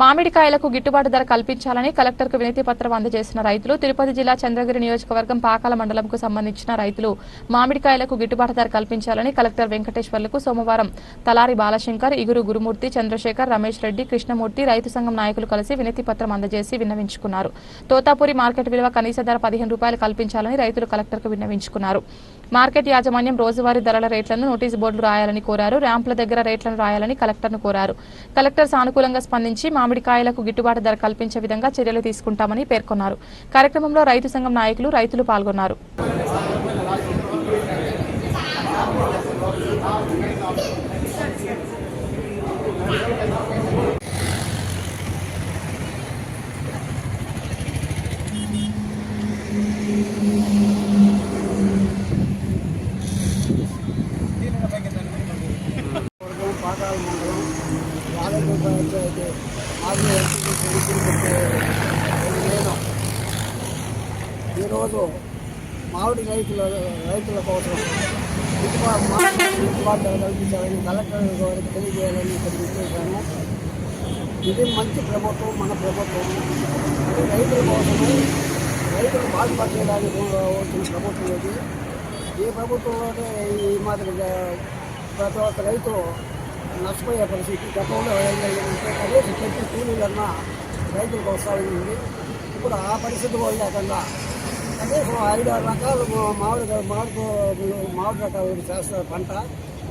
మామిడికాయలకు గిట్టుబాటు ధర కల్పించాలని కలెక్టర్కు వినతి పత్రం అందజేసిన రైతులు. తిరుపతి జిల్లా చంద్రగిరి నియోజకవర్గం పాకాల మండలంకు సంబంధించిన రైతులు మామిడికాయలకు గిట్టుబాటు ధర కల్పించాలని కలెక్టర్ వెంకటేశ్వర్లకు సోమవారం తలారి బాలశంకర్ ఇగురు గురుమూర్తి చంద్రశేఖర్ రమేష్ రెడ్డి కృష్ణమూర్తి రైతు సంఘం నాయకులు కలిసి వినతి పత్రం అందజేసి విన్నవించుకున్నారు. తోతాపూరి మార్కెట్ విలువ కనీస ధర పదిహేను రూపాయలు కల్పించాలని రైతులు కలెక్టర్కు విన్నవించుకున్నారు. మార్కెట్ యాజమాన్యం రోజువారీ ధరల రేట్లను నోటీసు బోర్డులు రాయాలని కోరారు. ర్యాంపుల దగ్గర రేట్లను రాయాలని కలెక్టర్ను కోరారు. కలెక్టర్ సానుకూలంగా స్పందించి మామిడికాయలకు గిట్టుబాటు ధర కల్పించే విధంగా చర్యలు తీసుకుంటామని పేర్కొన్నారు. కార్యక్రమంలో రైతు సంఘం నాయకులు రైతులు పాల్గొన్నారు. ఈరోజు మామిడి రైతుల రైతుల కోసం గిట్టుబాటు కల్పించాలని కలెక్టర్ గారికి తెలియజేయాలని ఇక్కడ విచ్చేశాను. ఇది మంచి ప్రభుత్వం మన ప్రభుత్వం. రైతుల కోసమే రైతులు బాధపడడానికి వచ్చిన ప్రభుత్వం ఇది. ఈ ప్రభుత్వంలోనే ఈ మాదిరిగా ప్రతి ఒక్క రైతు నష్టపోయే పరిస్థితి. గతంలో ఏం జరిగిందంటే కనీసం ప్రతి కూలీలన్నా రైతులకు వస్తామని ఇప్పుడు ఆ పరిస్థితి కూడా లేకుండా కనీసం ఐదు ఆరు రకాలు మామిడి మామిడి మామిడి రకాలు చేస్తారు పంట.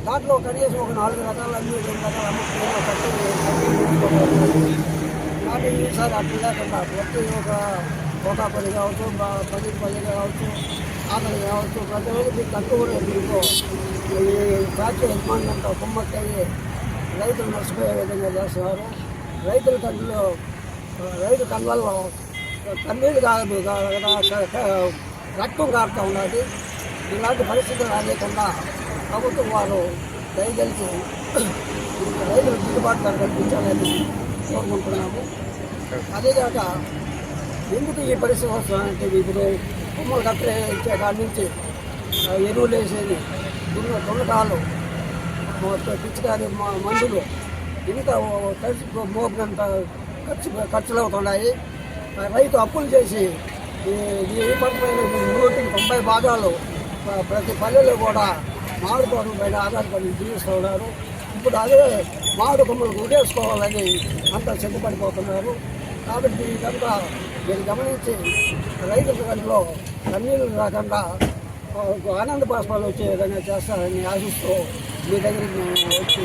దాంట్లో కనీసం ఒక నాలుగు రకాలు అన్ని రెండు రకాలు అమ్ముకునే కానీ ఈసారి అట్లా లేకుండా ప్రతి ఒక కోటాపల్లి కావచ్చు పది పల్లి కావచ్చు ఆకలి కావచ్చు ప్రతి ఒక్కరికి తక్కువ రేటుతో ఈ ఫ్యాక్టరీ యజమాని అంతా కుమ్మక్కయ్యి రైతులు నష్టపోయే విధంగా చేస్తున్నారు. రైతుల కంటిలో రైతు కళ్ళల్లో కన్నీళ్ళు కాదు రక్తం కారుతూ ఉన్నది. ఇలాంటి పరిస్థితులు రాలేకుండా ప్రభుత్వం వారు దయచేసి రైతులు గిట్టుబాటు ధర కల్పించాలని కోరుకుంటున్నాము. అదేకాక ఎందుకు ఈ పరిస్థితి వస్తుందంటే ఇప్పుడు కొమ్మలు కట్టలే ఇచ్చే కాడి నుంచి ఎరువులు వేసేది దున్న దున్నకాలు పిచ్చికారి మందులు. ఇంత ఖర్చు మోపినంత ఖర్చు ఖర్చులు అవుతున్నాయి రైతు అప్పులు చేసి ఈ ఈ పంట తొంభై భాగాలు ప్రతి పల్లెలో కూడా మామిడి తోటల పైన ఆధారపడి జీవిస్తున్నారు. ఇప్పుడు అదే మామిడి కొమ్మలు గుడేసుకోవాలని అంతా సిద్ధపడిపోతున్నారు. కాబట్టి ఇదంతా మీరు గమనించి రైతుల గంటలో కన్నీళ్ళు రాకుండా ఆనంద బాష్పాలు వచ్చే విధంగా చేస్తారని ఆశిస్తూ যে তাদের হচ্ছে